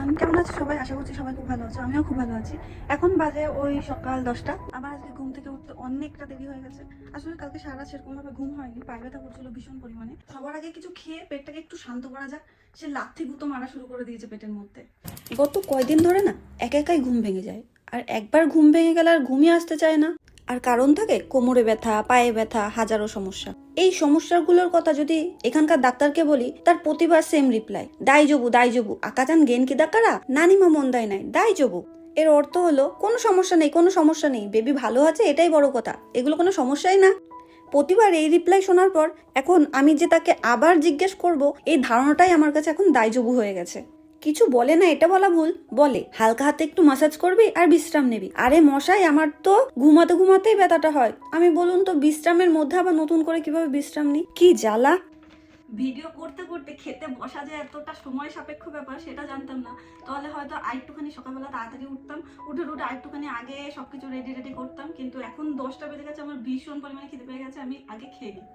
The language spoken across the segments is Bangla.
আছো সবাই? আশা করছি সবাই খুব ভালো আছো। আমিও খুব ভালো আছি। এখন বাজে ওই সকাল দশটা। আমার আজকে ঘুম থেকে উঠতে অনেকটা দেরি হয়ে গেছে। আসলে কালকে সারা সেরকম ভাবে ঘুম হয়নি। পায়ে ব্যথা করছিল ভীষণ পরিমাণে। সবার আগে কিছু খেয়ে পেটটাকে একটু শান্ত করা যাক। সে লাথি গুঁতো মারা শুরু করে দিয়েছে পেটের মধ্যে। গত কয়দিন ধরে না একা একাই ঘুম ভেঙে যায়। আর একবার ঘুম ভেঙে গেলে আর ঘুমিয়ে আসতে চায় না। আর কারণ থাকে কোমরে ব্যথা, পায়ে ব্যথা, হাজারো সমস্যা। এই সমস্যাগুলোর কথা যদি এখানকার ডাক্তারকে বলি, তার প্রতিবার সেম রিপ্লাই দাই জবু দাই জবু আকাজান গেন কি ডাকারা নানিমা মন দেয় নাই, দাই জবু এর অর্থ হলো, কোনো সমস্যা নেই, কোনো সমস্যা নেই, বেবি ভালো আছে, এটাই বড় কথা, এগুলো কোনো সমস্যাই না। প্রতিবার এই রিপ্লাই শোনার পর, এখন আমি যে তাকে আবার জিজ্ঞেস করব, এই ধারণাটাই আমার কাছে এখন দায়জবু হয়ে গেছে। কিছু বলে না, এটা বলা ভুল। বলে, হালকা হাতে একটু মাসাজ করবি আর বিশ্রাম নিবি। আরে মশাই, আমার তো ঘুমাতে ঘুমাতেই ব্যথাটা হয়। আমি বলুন তো, বিশ্রামের মধ্যে আবার নতুন করে কীভাবে বিশ্রাম নিই? কি জ্বালা? ভিডিও করতে করতে খেতে বসা যে এতটা সময় সাপেক্ষ ব্যাপার, সেটা জানতাম না। তাহলে হয়তো আরেকটুখানি সকালবেলা তাড়াতাড়ি উঠতাম। উঠে উঠে আরেকটুখানি আগে সবকিছু রেডি রেডি করতাম। কিন্তু এখন দশটা বেজে গেছে, আমার ভীষণ পরিমাণে খেতে পেয়ে গেছে, আমি আগে খেয়ে নিই।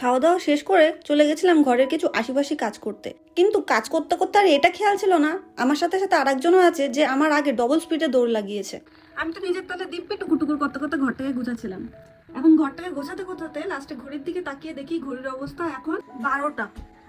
খাওয়া দাওয়া শেষ করে চলে গেছিলাম ঘরের কিছু আশেপাশে কাজ করতে। কিন্তু কাজ করতে করতে আর এটা খেয়াল ছিল না। আমার সাথে সাথে আরেকজনও আছে যে আমার আগে ডবল স্পিডে দৌড় লাগিয়েছে। আমি তো নিজের তলে দিব্যে টুকু টুকুর করতে করতে ঘরটাকে গোছাচ্ছিলাম। এখন ঘরটাকে গোছাতে গোছাতে লাস্টে ঘড়ির দিকে তাকিয়ে দেখি ঘড়ির অবস্থা এখন বারোটা।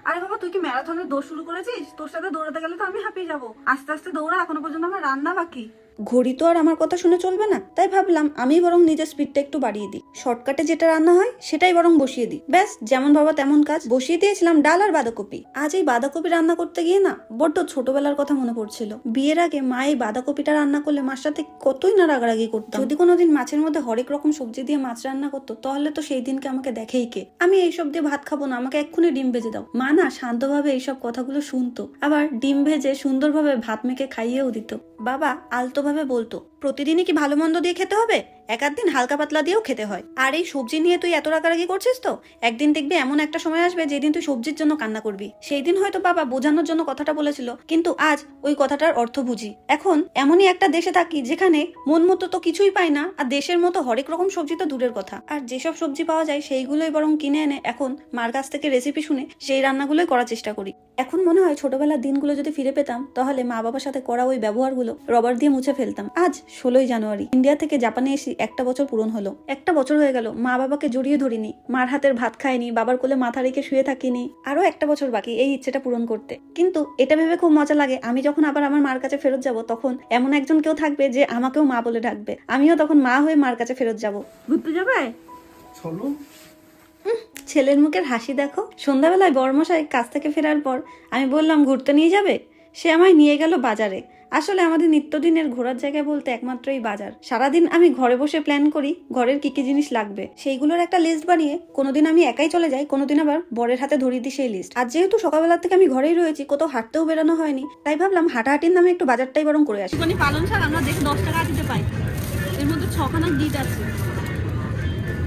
আরে বাবা, তুই কি ম্যারাথনের দৌড় শুরু করেছিস? তোর সাথে দৌড়াতে গেলে তো আমি হাঁপিয়ে যাব। আস্তে আস্তে দৌড়া, এখনও পর্যন্ত আমার রান্না বাকি। ঘড়ি তো আর আমার কথা শুনে চলবে না। তাই ভাবলাম আমি বরং নিজের স্পিডটা একটু বাড়িয়ে দিই। শর্টকাটে যেটা রান্না হয়, সেটাই বরং বসিয়ে দিই। ব্যাস, যেমন ভাবা তেমন কাজ। বসিয়ে দিয়েছিলাম ডাল আর বাঁধাকপি। আজ এই বাঁধাকপি রান্না করতে গিয়ে না বড্ড ছোটবেলার কথা মনে পড়ছিল। বিয়ের আগে মা এই বাঁধাকপিটা রান্না করলে মার সাথে কতই না রাগারাগি করতাম। যদি কোনোদিন মাছের মধ্যে হরেক রকম সবজি দিয়ে মাছ রান্না করতো, তাহলে তো সেই দিনকে আমাকে দেখেই কে। আমি এইসব দিয়ে ভাত খাব না, আমাকে এক্ষুনি ডিম ভেজে দাও। মা না শান্তভাবে এইসব কথাগুলো শুনতো, আবার ডিম ভেজে সুন্দরভাবে ভাত মেখে খাইয়েও দিত। বাবা আলতোভাবে বলতো প্রতিদিনই কি ভালো মন্দ দিয়ে খেতে হবে? এক আধ দিন হালকা পাতলা দিয়েও খেতে হয়। আর এই সবজি নিয়ে তুই এত রাগারাগি করছিস তো? একদিন দেখবি এমন একটা সময় আসবে যেদিন তুই সবজির জন্য কান্না করবি। সেই দিন হয়তো বাবা বোঝানোর জন্য কথাটা বলেছিল, কিন্তু আজ ওই কথাটার অর্থ বুঝি। এখন এমনই একটা দেশে থাকি যেখানে মন মতো তো কিছুই পাই না, আর দেশের মতো হরেক রকম সবজি তো দূরের কথা। আর যেসব সবজি পাওয়া যায় সেইগুলোই বরং কিনে এনে এখন মার কাছ থেকে রেসিপি শুনে সেই রান্নাগুলোই করার চেষ্টা করি। এখন মনে হয় ছোটবেলার দিনগুলো যদি ফিরে পেতাম, তাহলে মা বাবার সাথে করা ওই ব্যবহারগুলো রবার দিয়ে মুছে ফেলতাম। আজ ষোলোই জানুয়ারি, ইন্ডিয়া থেকে জাপানে এসে একটা বছর পূরণ হলো। একটা বছর হয়ে গেল মা বাবাকে জড়িয়ে ধরিনি মার হাতের ভাত খাইনি বাবার কোলে মাথা রেখে শুয়ে থাকিনি আরও একটা বছর বাকি এই ইচ্ছেটা পূরণ করতে। কিন্তু এটা ভেবে খুব মজা লাগে আমি যখন আবার আমার মার কাছে ফেরত যাব তখন এমন একজন কেউ থাকবে যে আমাকেও মা বলে ডাকবে। আমিও তখন মা হয়ে মার কাছে ফেরত যাব। ঘুরতে যাবে? চলো। ছেলের মুখের হাসি দেখো। সন্ধ্যাবেলায় বর্মশাই কাজ থেকে ফেরার পর আমি বললাম ঘুরতে নিয়ে যাবে? সে আমায় নিয়ে গেল বাজারে। আসলে আমাদের নিত্যদিনের ঘোরার জায়গা বলতে একমাত্র এই বাজার। সারাদিন আমি ঘরে বসে প্ল্যান করি ঘরের কি কি জিনিস লাগবে। সেইগুলোর একটা লিস্ট বানিয়ে কোনোদিন আমি একাই চলে যাই, কোনোদিন আবার বরের হাতে ধরিয়ে দিই সেই লিস্ট আর যেহেতু সকালবেলা থেকে আমি ঘরেই রয়েছি, কোথাও হাঁটতেও বেরোনো হয়নি, তাই ভাবলাম হাঁটাহাঁটির নামে একটু বাজারটাই বরং করে আসি। মানে পালন শাক আমরা দেখি, দশ টাকা দিতে পাই। এর মধ্যে ছখানা গিট আছে।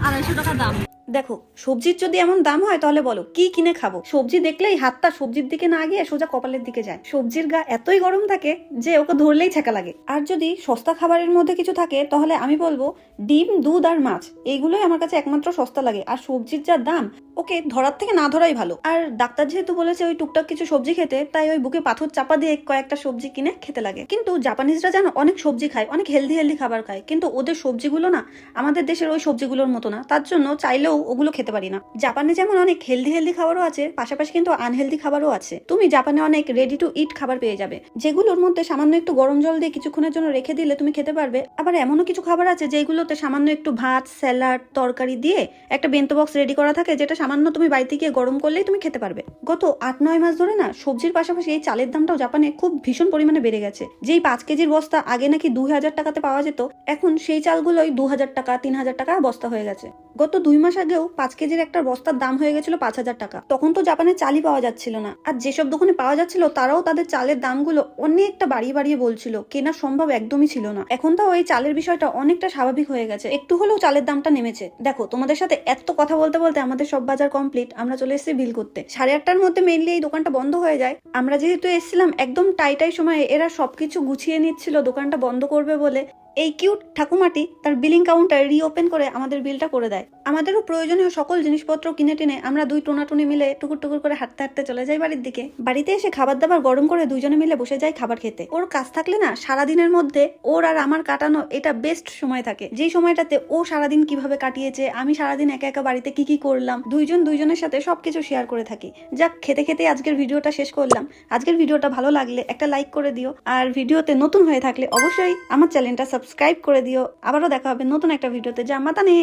আড়াইশো টাকা দাম। দেখো, সবজির যদি এমন দাম হয় তাহলে বলো, কি কিনে খাব? সবজি দেখলেই হাতটা সবজির দিকে না গিয়ে সোজা কপালের দিকে যায়। সবজির গা এতই গরম থাকে যে ওকে ধরলেই ছেঁকা লাগে। আর যদি সস্তা খাবারের মধ্যে কিছু থাকে, তাহলে আমি বলব ডিম, দুধ আর মাছ এইগুলোই আমার কাছে একমাত্র সস্তা লাগে। আর সবজির যা দাম, ওকে ধরার থেকে না ধরাই ভালো। আর ডাক্তার যেহেতু বলেছে ওই টুকটাক কিছু সবজি খেতে, তাই ওই বুকে পাথর চাপা দিয়ে কয়েকটা সবজি কিনে খেতে লাগে। কিন্তু জাপানিজরা যেন অনেক সবজি খায়, অনেক হেলদি হেলদি খাবার খায়। কিন্তু ওদের সবজিগুলো না আমাদের দেশের ওই সবজিগুলোর মতো না। তার জন্য চাইলেও ওগুলো খেতে পারি না। জাপানে যেমন অনেক হেলদি হেলদি খাবারও আছে, পাশাপাশি কিন্তু আনহেলদি খাবারও আছে। তুমি জাপানে অনেক রেডি টু ইট খাবার পেয়ে যাবে, যেগুলোর মধ্যে সামান্য একটু গরম জল দিয়ে কিছুক্ষণের জন্য রেখে দিলে তুমি খেতে পারবে। আবার এমনও কিছু খাবার আছে যেগুলোতে সামান্য একটু ভাত, স্যালাড, তরকারি দিয়ে একটা বেন্তো বক্স রেডি করা থাকে, যেটা সামান্য তুমি বাড়িতে গিয়ে গরম করলেই তুমি খেতে পারবে। গত আট নয় মাস ধরে না সবজির পাশাপাশি এই চালের দামটাও জাপানে খুব ভীষণ পরিমাণে বেড়ে গেছে। যেই পাঁচ কেজির বস্তা আগে নাকি দুই হাজার টাকাতে পাওয়া যেত, এখন সেই চালগুলোই দু হাজার টাকা, তিন হাজার টাকা বস্তা হয়ে গেছে। গত দুই মাস আগেও পাঁচ কেজির একটা বস্তার দাম হয়ে গেছিল পাঁচ হাজার টাকা। তখন তো জাপানে চালই পাওয়া যাচ্ছিল না। আর যেসব দোকানে পাওয়া যাচ্ছিল, তারাও তাদের চালের দামগুলো অনেকটা বাড়িয়ে বাড়িয়ে বলছিল। কেনা সম্ভব একদমই ছিল না। এখন তো ওই চালের বিষয়টা অনেকটা স্বাভাবিক হয়ে গেছে। একটু হলেও চালের দামটা নেমেছে। দেখো, তোমাদের সাথে এত কথা বলতে বলতে আমাদের সব বাজার কমপ্লিট আমরা চলে এসেছি বিল করতে। সাড়ে আটটার মধ্যে মেনলি এই দোকানটা বন্ধ হয়ে যায়। আমরা যেহেতু এসেছিলাম, একদম টাই টাই সময়ে এরা সবকিছু গুছিয়ে নিচ্ছিল, দোকানটা বন্ধ করবে বলে। এই কিউট ঠাকুমাটি তার বিলিং কাউন্টার রিওপেন করে আমাদের বিলটা করে দেয়। আমাদেরও প্রয়োজনীয় সকল জিনিসপত্র কিনে টিনে আমরা দুই টোনাটুনি মিলে টুকুর টুকুর করে হাঁটতে হাঁটতে চলে যাই বাড়ির দিকে। বাড়িতে এসে খাবার দাবার গরম করে দুজনে মিলে বসে যাই খাবার খেতে। ওর কাজ থাকলে না সারাদিনের মধ্যে ওর আর আমার কাটানো এটা বেস্ট সময় থাকে। যেই সময়টাতে ও সারাদিন কীভাবে কাটিয়েছে, আমি সারাদিন একা একা বাড়িতে কি কি করলাম, দুইজন দুইজনের সাথে সবকিছু শেয়ার করে থাকি। যাক, খেতে খেতে আজকের ভিডিওটা শেষ করলাম। আজকের ভিডিওটা ভালো লাগলে একটা লাইক করে দিও। আর ভিডিওতে নতুন হয়ে থাকলে অবশ্যই আমার চ্যানেলটা সাবস্ক্রাইব করে দিও। আবারও দেখা হবে নতুন একটা ভিডিওতে। যা মাতা নে